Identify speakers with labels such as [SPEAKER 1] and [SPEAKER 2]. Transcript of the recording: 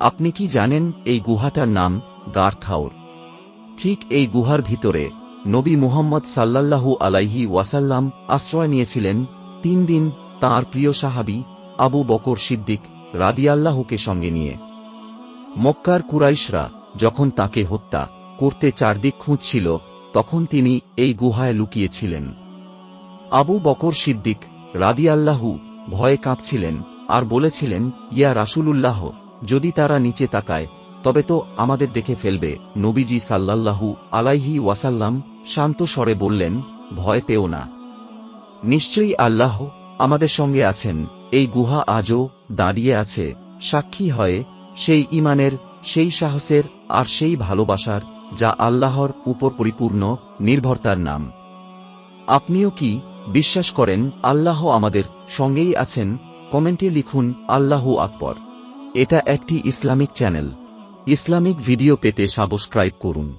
[SPEAKER 1] আপনি কি জানেন এই গুহাটার নাম গার্থাউর? ঠিক এই গুহার ভিতরে নবী মুহাম্মদ সাল্লাল্লাহু আলাইহি ওয়াসাল্লাম আশ্রয় নিয়েছিলেন তিন দিন তাঁর প্রিয় সাহাবি আবু বকর সিদ্দিক রাদিয়াল্লাহুকে সঙ্গে নিয়ে। মক্কার কুরাইশরা যখন তাকে হত্যা করতে চারদিক খুঁজছিল, তখন তিনি এই গুহায় লুকিয়েছিলেন। আবু বকর সিদ্দিক রাদিয়াল্লাহু ভয়ে কাঁপছিলেন আর বলেছিলেন, ইয়া রাসূলুল্লাহ যদি তারা নিচে তাকায়, তবে তো আমাদের দেখে ফেলবে। নবীজি সাল্লাল্লাহু আলাইহি ওয়াসাল্লাম শান্ত স্বরে বললেন, ভয় পেও না। নিশ্চয়ই আল্লাহ আমাদের সঙ্গে আছেন। এই গুহা আজও দাঁড়িয়ে আছে। সাক্ষী হয়ে সেই ইমানের সেই সাহসের আর সেই ভালোবাসার, যা আল্লাহর উপর পরিপূর্ণ, নির্ভরতার নাম। আপনিও কি বিশ্বাস করেন আল্লাহ আমাদের সঙ্গেই আছেন? কমেন্টে লিখুন, আল্লাহু আকবর এটা একটি ইসলামিক চ্যানেল। ইসলামিক ভিডিও পেতে সাবস্ক্রাইব করুন।